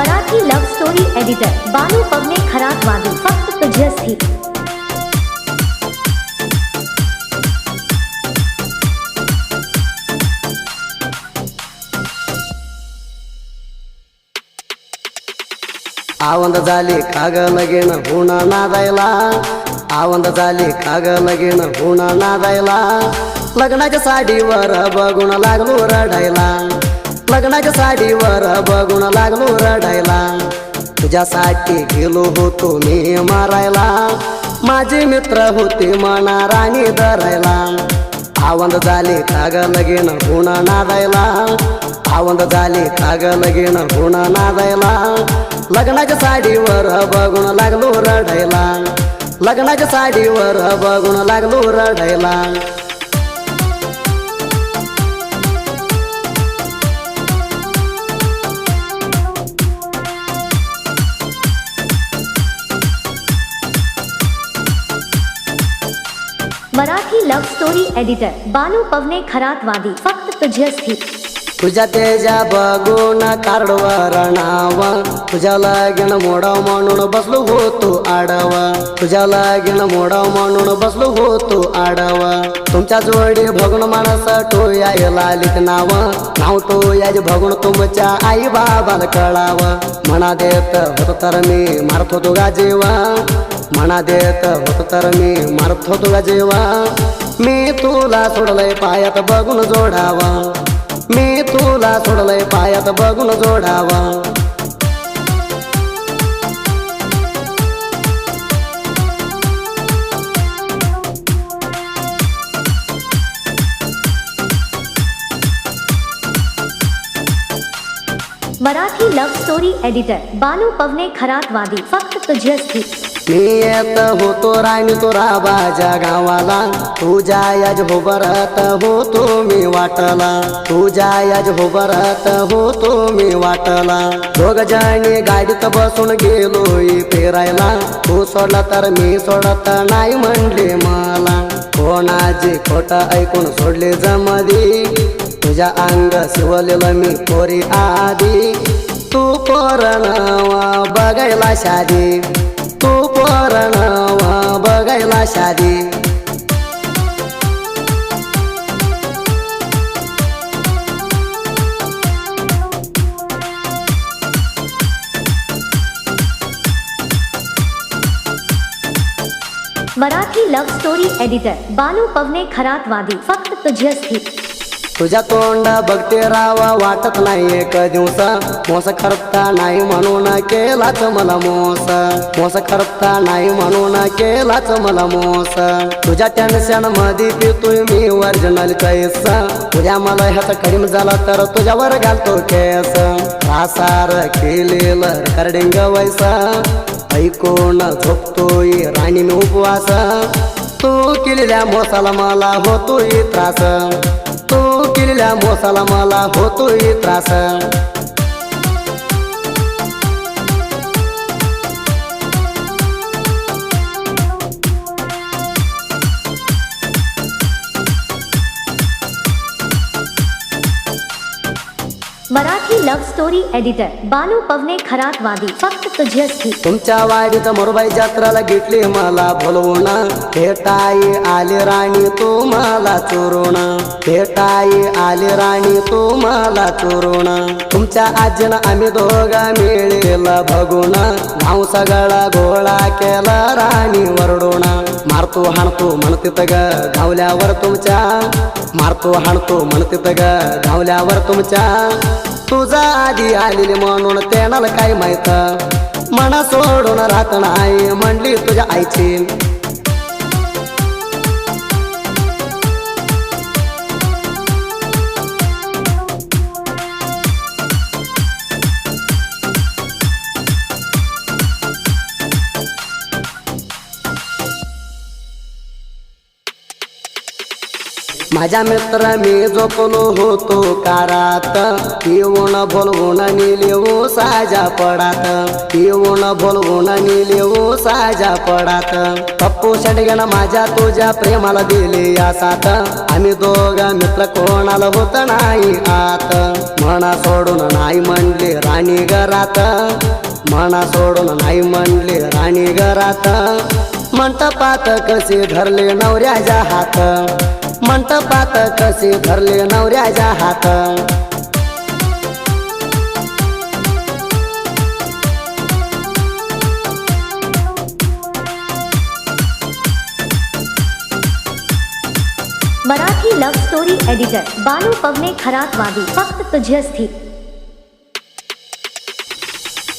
Marathi love story editor Banu Pawane Kharatwadi फक्त तुझ्यासाठी आवंद झाली काग लगेन हुणा नादायला. आवंद झाली काग लगेन हुणा नादायला. लग्नाच्या साडीवर बघून लागलो रडायला. लग्नाच्या साडीवर बघून लागलो रडायला तुझ्यासाठी गेलो होतो मी मारायला माझे मित्र होते मना राणी धरायला आವಂद झाली काग लगीन हुण नादायला आವಂद झाली काग लगीन हुण नादायला लग्नाच्या साडीवर बघून लागलो रडायला लग्नाच्या साडीवर बघून लागलो रडायला Marathi love story editor Balu Pawane Kharatwadi फक्त तुझ्यासाठी तुझ्या तेजा बघून कार्डवर नाव तुझ्या लगीन मोडाव म्हणून बसलो होतो आडावा. तुझ्या लगीन मोडाव म्हणून बसलो होतो आडावा. तुमच्या जोडी भगून माणस टोया लालित नाव. नाव टोयाज भगून तुमच्या आई बाबाला कळावं. म्हणा देत होत तर मी मारतो होतो गा जेवा म्हणा देत होत तर मी मारतो तुला जेवा. मी तुला सोडलंय पायात बघून जोडावा. मी तुला सोडलंय पायात बघून जोडावा. मराठी लव्ह स्टोरी एडिटर बानू पवने खरात वादी फक्त तुझ्यासाठी मी येत होतो राणी तुरा बाजा गावाला. तुझ्या याज भोबरत होतो मी वाटला. तुझ्या याज भोबरत होतो मी वाटला. दोघ जणी गाडीत बसून गेलो फिरायला. तू सोडला तर मी सोडत नाही म्हणले मला. कोणाची खोट ऐकून सोडले जमदी. तुझ्या अंग शिवलेलं मी पोरी आधी. तू पोरणवा बघायला शादी. शादी Marathi love story editor Balu Pawane Kharatwadi फक्त तुझ्यासाठी तुझ्या तोंड बघते रावा वाटत नाही एक दिवस. मोस करता नाही म्हणून केलाच मला मोस. मोस करता नाही म्हणून केलाच मला मोस. तुझ्या टेन्शनमध्ये पितोय मी ओरिजिनल कैस तुझ्या मला ह्याचा करीम झाला तर तुझ्यावर घालतो केस. रासार केलेलं करडिंग वैसा ऐकून झोपतोय राणी मी उपवास. तू केलेल्या मोसाला मला होतोय त्रास. तू केलेल्या मोसाला मला होतोय त्रास मराठी लव्ह स्टोरी एडिटर बानू पवने खरात वादी फक्त तुझ्यासाठी. तुमच्या वाडीत मोरबाई जत्राला घेतली मला बोलवून भेटाई आली राणी तू मला चोरून. भेटाई आली राणी तू मला चोरून. तुमच्या आजीनं आम्ही दोघा मिळेल बघून भाऊ सगळा गोळा केला राणी वरडून. मारतो हाणतो म्हणते ग धावल्यावर तुमच्या. मारतो हाणतो म्हणते ग धावल्यावर तुमच्या. तुझा आधी आलेली म्हणून त्याला काय माहीत? मना सोडून राहत नाही म्हणली तुझ्या आईची. माझ्या मित्र मी झोपलो होतो कारात. येऊन बोलवून निलेऊ साजा पडात. येऊन बोलवून निलेऊ साजा पडात. पप्पू शेडगेनं माझ्या तुझ्या प्रेमाला दिली या साथ आम्ही दोघं मित्र कोणाला होत नाही आत. म्हणा सोडून नाही म्हणले राणी घरात. म्हणा सोडून नाही म्हणले राणी घरात. मंटपात कसे धरले नवऱ्याच्या हात. मंटपात कसे भरले नवऱ्याच्या हात. Marathi love story editor Balu Pawane Kharatwadi, फक्त तुझ्यास्थी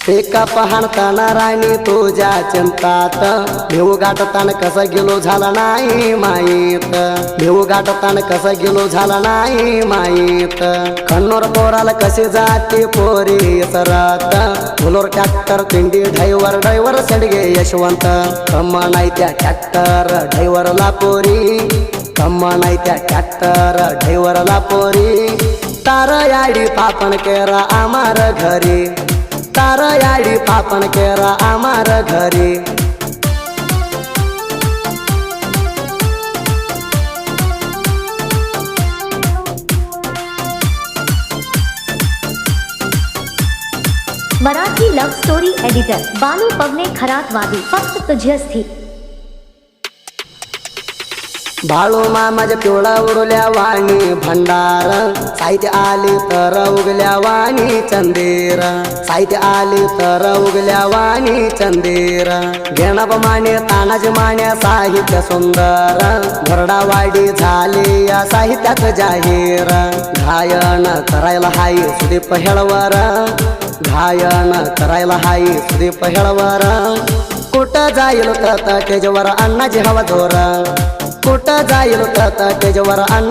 एका पहाणताना राणी तुझ्या चिंतात. भिऊ गाठतान कसा गेलो झाला नाही माहीत. भिऊ गाठतान कसा गेलो झाला नाही माहीत. कन्नोर पोराला कसे जाते पोरी सरत फुलोर ट्रॅक्टर पिंडी ड्रायव्हर ड्रायव्हर सडगे यशवंत. कम्मा नाही त्या ट्रॅक्टर ड्रायव्हरला पोरी. कम्मा नाही त्या ट्रॅक्टर ड्रायव्हरला पोरी. तार याडी पापण केरा आमार घरी. तार याडी पापण केरा आमार घरी Marathi love story editor Balu Pawane Kharatwadi फक्त तुझ्यास्थी भाळूमा मामाच्या पिवळा उडल्या वाणी भंडार. साहित्य आली तर उगल्या वाणी चंदेर. साहित्य आली तर उगल्या वाणी चंदेर. घेणप माने तानाजी माने साहित्य सुंदर. घरडावाडी झाली या साहित्यात जाहीर. घायन करायला हाय सुदीप हेळवर. घायन करायला हाय सुदीप हेळवर. कुठं जाईल तर तेजवर अण्णाची हवा जोर. कुठं जाईल तर त्याच्यावर अण्णा